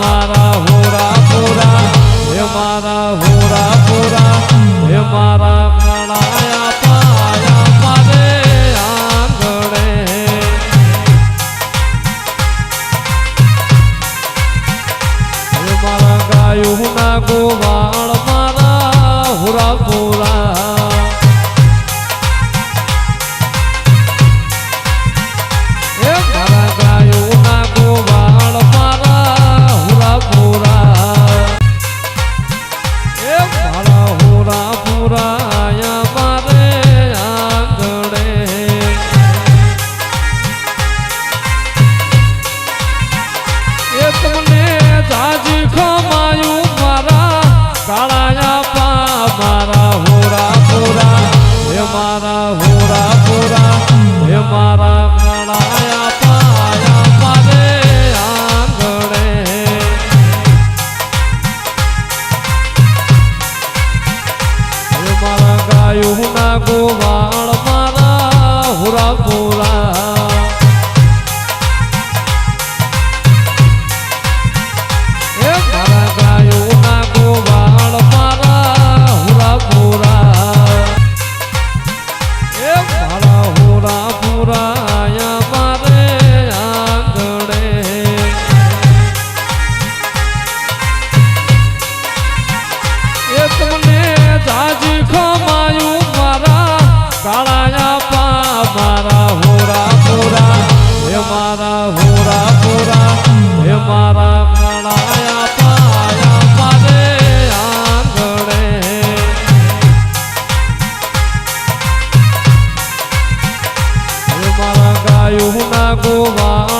મારા હોરા પૂરા હે મારા હોરા પૂરા હે મારા ગાયું ના ગોવા Ayuhuna Govana મારા હોરા હોરા હે મારા મણાયા પાયા પારે આંગણે. હે મારા ગાયું ના ગોવા